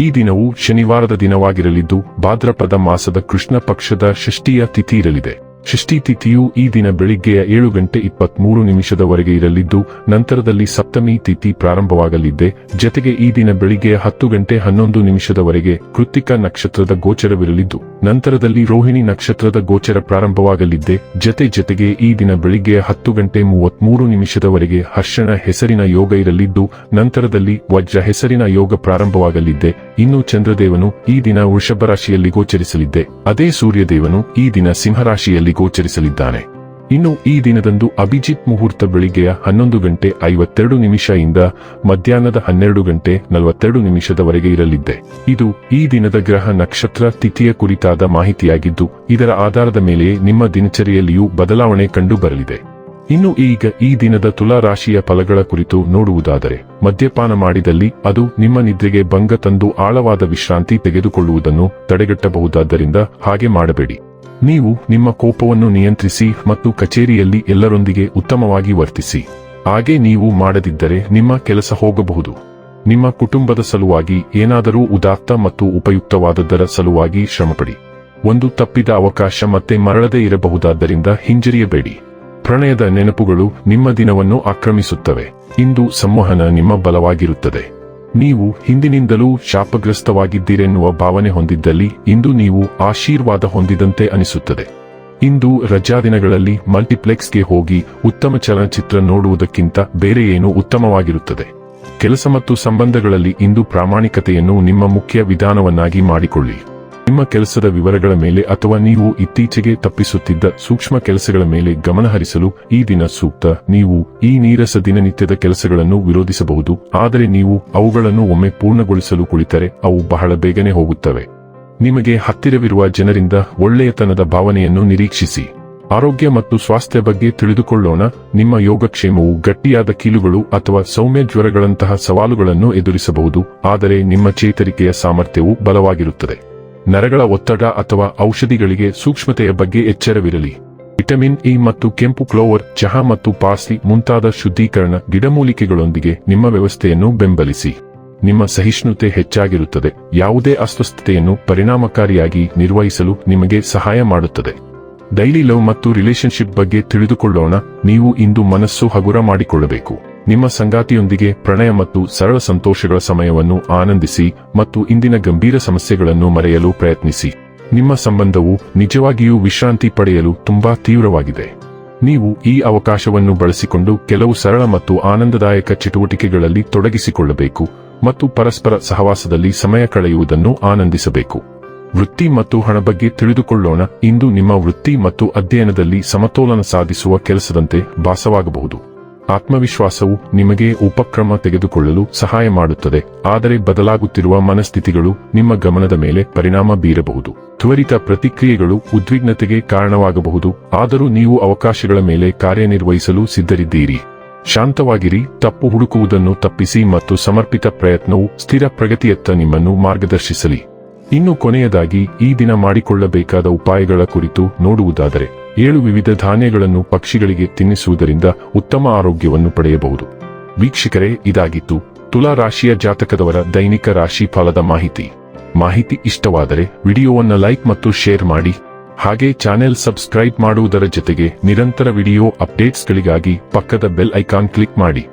ಈ ದಿನವು ಶನಿವಾರದ ದಿನವಾಗಿರಲಿದ್ದು ಭಾದ್ರಪದ ಮಾಸದ ಕೃಷ್ಣ ಪಕ್ಷದ ಷಷ್ಠಿಯ ತಿಥಿ ಇರಲಿದೆ. ಷಷ್ಠಿ ತಿಥಿಯು ಈ ದಿನ ಬೆಳಿಗ್ಗೆಯ ಏಳು ಗಂಟೆ ಇಪ್ಪತ್ಮೂರು ನಿಮಿಷದವರೆಗೆ ಇರಲಿದ್ದು, ನಂತರದಲ್ಲಿ ಸಪ್ತಮಿ ತಿಥಿ ಪ್ರಾರಂಭವಾಗಲಿದ್ದೆ. ಜತೆಗೆ ಈ ದಿನ ಬೆಳಿಗ್ಗೆಯ ಹತ್ತು ಗಂಟೆ ಹನ್ನೊಂದು ನಿಮಿಷದವರೆಗೆ ಕೃತಿಕ ನಕ್ಷತ್ರದ ಗೋಚರವಿರಲಿದ್ದು, ನಂತರದಲ್ಲಿ ರೋಹಿಣಿ ನಕ್ಷತ್ರದ ಗೋಚರ ಪ್ರಾರಂಭವಾಗಲಿದ್ದೆ. ಜತೆ ಜತೆಗೆ ಈ ದಿನ ಬೆಳಿಗ್ಗೆಯ ಹತ್ತು ಗಂಟೆ ಮೂವತ್ಮೂರು ನಿಮಿಷದವರೆಗೆ ಹರ್ಷಣ ಹೆಸರಿನ ಯೋಗ ಇರಲಿದ್ದು, ನಂತರದಲ್ಲಿ ವಜ್ರ ಹೆಸರಿನ ಯೋಗ ಪ್ರಾರಂಭವಾಗಲಿದ್ದೆ. ಇನ್ನು ಚಂದ್ರದೇವನು ಈ ದಿನ ವೃಷಭ ರಾಶಿಯಲ್ಲಿ ಗೋಚರಿಸಲಿದ್ದೆ. ಅದೇ ಸೂರ್ಯದೇವನು ಈ ದಿನ ಸಿಂಹರಾಶಿಯಲ್ಲಿ ಗೋಚರಿಸಲಿದ್ದಾನೆ ಇನ್ನು ಈ ದಿನದಂದು ಅಭಿಜಿತ್ ಮುಹೂರ್ತ ಬೆಳಿಗ್ಗೆಯ ಹನ್ನೊಂದು ಗಂಟೆ ಐವತ್ತೆರಡು ನಿಮಿಷ ಇಂದ ಮಧ್ಯಾಹ್ನದ ಹನ್ನೆರಡು ಗಂಟೆ ನಲವತ್ತೆರಡು ನಿಮಿಷದವರೆಗೆ ಇರಲಿದ್ದೆ. ಇದು ಈ ದಿನದ ಗ್ರಹ ನಕ್ಷತ್ರ ತಿಥಿಯ ಕುರಿತಾದ ಮಾಹಿತಿಯಾಗಿದ್ದು, ಇದರ ಆಧಾರದ ಮೇಲೆಯೇ ನಿಮ್ಮ ದಿನಚರಿಯಲ್ಲಿಯೂ ಬದಲಾವಣೆ ಕಂಡು ಬರಲಿದೆ ಇನ್ನು ಈಗ ಈ ದಿನದ ತುಲಾ ರಾಶಿಯ ಫಲಗಳ ಕುರಿತು ನೋಡುವುದಾದರೆ, ಮದ್ಯಪಾನ ಮಾಡಿದಲ್ಲಿ ಅದು ನಿಮ್ಮ ನಿದ್ರೆಗೆ ಭಂಗ ತಂದು ಆಳವಾದ ವಿಶ್ರಾಂತಿ ತೆಗೆದುಕೊಳ್ಳುವುದನ್ನು ತಡೆಗಟ್ಟಬಹುದಾದ್ದರಿಂದ ಹಾಗೆ ಮಾಡಬೇಡಿ. ನೀವು ನಿಮ್ಮ ಕೋಪವನ್ನು ನಿಯಂತ್ರಿಸಿ ಮತ್ತು ಕಚೇರಿಯಲ್ಲಿ ಎಲ್ಲರೊಂದಿಗೆ ಉತ್ತಮವಾಗಿ ವರ್ತಿಸಿ. ಹಾಗೆ ನೀವು ಮಾಡದಿದ್ದರೆ ನಿಮ್ಮ ಕೆಲಸ ಹೋಗಬಹುದು. ನಿಮ್ಮ ಕುಟುಂಬದ ಸಲುವಾಗಿ ಏನಾದರೂ ಉದಾತ್ತ ಮತ್ತು ಉಪಯುಕ್ತವಾದದ್ದರ ಸಲುವಾಗಿ ಶ್ರಮಪಡಿ. ಒಂದು ತಪ್ಪಿದ ಅವಕಾಶ ಮತ್ತೆ ಮರಳದೇ ಇರಬಹುದಾದ್ದರಿಂದ ಹಿಂಜರಿಯಬೇಡಿ. ಪ್ರಣಯದ ನೆನಪುಗಳು ನಿಮ್ಮ ದಿನವನ್ನು ಆಕ್ರಮಿಸುತ್ತವೆ. ಇಂದು ಸಂವಹನ ನಿಮ್ಮ ಬಲವಾಗಿರುತ್ತದೆ. ನೀವು ಹಿಂದಿನಿಂದಲೂ ಶಾಪಗ್ರಸ್ತವಾಗಿದ್ದೀರೆನ್ನುವ ಭಾವನೆ ಹೊಂದಿದ್ದಲ್ಲಿ ಇಂದು ನೀವು ಆಶೀರ್ವಾದ ಹೊಂದಿದಂತೆ ಅನಿಸುತ್ತದೆ. ಇಂದು ರಜಾದಿನಗಳಲ್ಲಿ ಮಲ್ಟಿಪ್ಲೆಕ್ಸ್ಗೆ ಹೋಗಿ ಉತ್ತಮ ಚಲನಚಿತ್ರ ನೋಡುವುದಕ್ಕಿಂತ ಬೇರೆ ಏನು ಉತ್ತಮವಾಗಿರುತ್ತದೆ. ಕೆಲಸ ಮತ್ತು ಸಂಬಂಧಗಳಲ್ಲಿ ಇಂದು ಪ್ರಾಮಾಣಿಕತೆಯನ್ನು ನಿಮ್ಮ ಮುಖ್ಯ ವಿಧಾನವನ್ನಾಗಿ ಮಾಡಿಕೊಳ್ಳಿ. ನಿಮ್ಮ ಕೆಲಸದ ವಿವರಗಳ ಮೇಲೆ ಅಥವಾ ನೀವು ಇತ್ತೀಚೆಗೆ ತಪ್ಪಿಸುತ್ತಿದ್ದ ಸೂಕ್ಷ್ಮ ಕೆಲಸಗಳ ಮೇಲೆ ಗಮನಹರಿಸಲು ಈ ದಿನ ಸೂಕ್ತ. ನೀವು ಈ ನೀರಸ ದಿನನಿತ್ಯದ ಕೆಲಸಗಳನ್ನು ವಿರೋಧಿಸಬಹುದು, ಆದರೆ ನೀವು ಅವುಗಳನ್ನು ಒಮ್ಮೆ ಪೂರ್ಣಗೊಳಿಸಲು ಕುಳಿತರೆ ಅವು ಬಹಳ ಬೇಗನೆ ಹೋಗುತ್ತವೆ. ನಿಮಗೆ ಹತ್ತಿರವಿರುವ ಜನರಿಂದ ಒಳ್ಳೆಯತನದ ಭಾವನೆಯನ್ನು ನಿರೀಕ್ಷಿಸಿ. ಆರೋಗ್ಯ ಮತ್ತು ಸ್ವಾಸ್ಥ್ಯ ಬಗ್ಗೆ ತಿಳಿದುಕೊಳ್ಳೋಣ. ನಿಮ್ಮ ಯೋಗಕ್ಷೇಮವು ಗಟ್ಟಿಯಾದ ಕೀಲುಗಳು ಅಥವಾ ಸೌಮ್ಯ ಜ್ವರಗಳಂತಹ ಸವಾಲುಗಳನ್ನು ಎದುರಿಸಬಹುದು, ಆದರೆ ನಿಮ್ಮ ಚೇತರಿಕೆಯ ಸಾಮರ್ಥ್ಯವು ಬಲವಾಗಿರುತ್ತದೆ. ನರಗಳ ಒತ್ತಡ ಅಥವಾ ಔಷಧಿಗಳಿಗೆ ಸೂಕ್ಷ್ಮತೆಯ ಬಗ್ಗೆ ಎಚ್ಚರವಿರಲಿ. ವಿಟಮಿನ್ ಇ ಮತ್ತು ಕೆಂಪು ಕ್ಲೋವರ್, ಚಹಾ ಮತ್ತು ಪಾಸಿ ಮುಂತಾದ ಶುದ್ಧೀಕರಣ ಗಿಡಮೂಲಿಕೆಗಳೊಂದಿಗೆ ನಿಮ್ಮ ವ್ಯವಸ್ಥೆಯನ್ನು ಬೆಂಬಲಿಸಿ. ನಿಮ್ಮ ಸಹಿಷ್ಣುತೆ ಹೆಚ್ಚಾಗಿರುತ್ತದೆ. ಯಾವುದೇ ಅಸ್ವಸ್ಥತೆಯನ್ನು ಪರಿಣಾಮಕಾರಿಯಾಗಿ ನಿರ್ವಹಿಸಲು ನಿಮಗೆ ಸಹಾಯ ಮಾಡುತ್ತದೆ. ಡೈಲಿ ಲವ್ ಮತ್ತು ರಿಲೇಶನ್ಶಿಪ್ ಬಗ್ಗೆ ತಿಳಿದುಕೊಳ್ಳೋಣ. ನೀವು ಇಂದು ಮನಸ್ಸು ಹಗುರ ಮಾಡಿಕೊಳ್ಳಬೇಕು. ನಿಮ್ಮ ಸಂಗಾತಿಯೊಂದಿಗೆ ಪ್ರಣಯ ಮತ್ತು ಸರಳ ಸಂತೋಷಗಳ ಸಮಯವನ್ನು ಆನಂದಿಸಿ ಮತ್ತು ಇಂದಿನ ಗಂಭೀರ ಸಮಸ್ಯೆಗಳನ್ನು ಮರೆಯಲು ಪ್ರಯತ್ನಿಸಿ. ನಿಮ್ಮ ಸಂಬಂಧವು ನಿಜವಾಗಿಯೂ ವಿಶ್ರಾಂತಿ ಪಡೆಯಲು ತುಂಬಾ ತೀವ್ರವಾಗಿದೆ. ನೀವು ಈ ಅವಕಾಶವನ್ನು ಬಳಸಿಕೊಂಡು ಕೆಲವು ಸರಳ ಮತ್ತು ಆನಂದದಾಯಕ ಚಟುವಟಿಕೆಗಳಲ್ಲಿ ತೊಡಗಿಸಿಕೊಳ್ಳಬೇಕು ಮತ್ತು ಪರಸ್ಪರ ಸಹವಾಸದಲ್ಲಿ ಸಮಯ ಕಳೆಯುವುದನ್ನು ಆನಂದಿಸಬೇಕು. ವೃತ್ತಿ ಮತ್ತು ಹಣ ಬಗ್ಗೆ ತಿಳಿದುಕೊಳ್ಳೋಣ. ಇಂದು ನಿಮ್ಮ ವೃತ್ತಿ ಮತ್ತು ಅಧ್ಯಯನದಲ್ಲಿ ಸಮತೋಲನ ಸಾಧಿಸುವ ಕೆಲಸದಂತೆ ಭಾಸವಾಗಬಹುದು. ಆತ್ಮವಿಶ್ವಾಸವು ನಿಮಗೆ ಉಪಕ್ರಮ ತೆಗೆದುಕೊಳ್ಳಲು ಸಹಾಯ ಮಾಡುತ್ತದೆ. ಆದರೆ ಬದಲಾಗುತ್ತಿರುವ ಮನಸ್ಥಿತಿಗಳು ನಿಮ್ಮ ಗಮನದ ಮೇಲೆ ಪರಿಣಾಮ ಬೀರಬಹುದು. ತ್ವರಿತ ಪ್ರತಿಕ್ರಿಯೆಗಳು ಉದ್ವಿಗ್ನತೆಗೆ ಕಾರಣವಾಗಬಹುದು. ಆದರೂ ನೀವು ಅವಕಾಶಗಳ ಮೇಲೆ ಕಾರ್ಯನಿರ್ವಹಿಸಲು ಸಿದ್ಧರಿದ್ದೀರಿ. ಶಾಂತವಾಗಿರಿ. ತಪ್ಪು ಹುಡುಕುವುದನ್ನು ತಪ್ಪಿಸಿ ಮತ್ತು ಸಮರ್ಪಿತ ಪ್ರಯತ್ನವು ಸ್ಥಿರ ಪ್ರಗತಿಯತ್ತ ನಿಮ್ಮನ್ನು ಮಾರ್ಗದರ್ಶಿಸಲಿ. ಇನ್ನು ಕೊನೆಯದಾಗಿ ಈ ದಿನ ಮಾಡಿಕೊಳ್ಳಬೇಕಾದ ಉಪಾಯಗಳ ಕುರಿತು ನೋಡುವುದಾದರೆ ಏಳು ವಿವಿಧ ಧಾನ್ಯಗಳನ್ನು ಪಕ್ಷಿಗಳಿಗೆ ತಿನ್ನಿಸುವುದರಿಂದ ಉತ್ತಮ ಆರೋಗ್ಯವನ್ನು ಪಡೆಯಬಹುದು. ವೀಕ್ಷಕರೇ, ಇದಾಗಿತ್ತು ತುಲಾ ರಾಶಿಯ ಜಾತಕದವರ ದೈನಿಕ ರಾಶಿ ಫಲದ ಮಾಹಿತಿ. ಮಾಹಿತಿ ಇಷ್ಟವಾದರೆ ವಿಡಿಯೋವನ್ನು ಲೈಕ್ ಮತ್ತು ಶೇರ್ ಮಾಡಿ. ಹಾಗೆ ಚಾನೆಲ್ ಸಬ್ಸ್ಕ್ರೈಬ್ ಮಾಡುವುದರ ಜೊತೆಗೆ ನಿರಂತರ ವಿಡಿಯೋ ಅಪ್ಡೇಟ್ಸ್ಗಳಿಗಾಗಿ ಪಕ್ಕದ ಬೆಲ್ ಐಕಾನ್ ಕ್ಲಿಕ್ ಮಾಡಿ.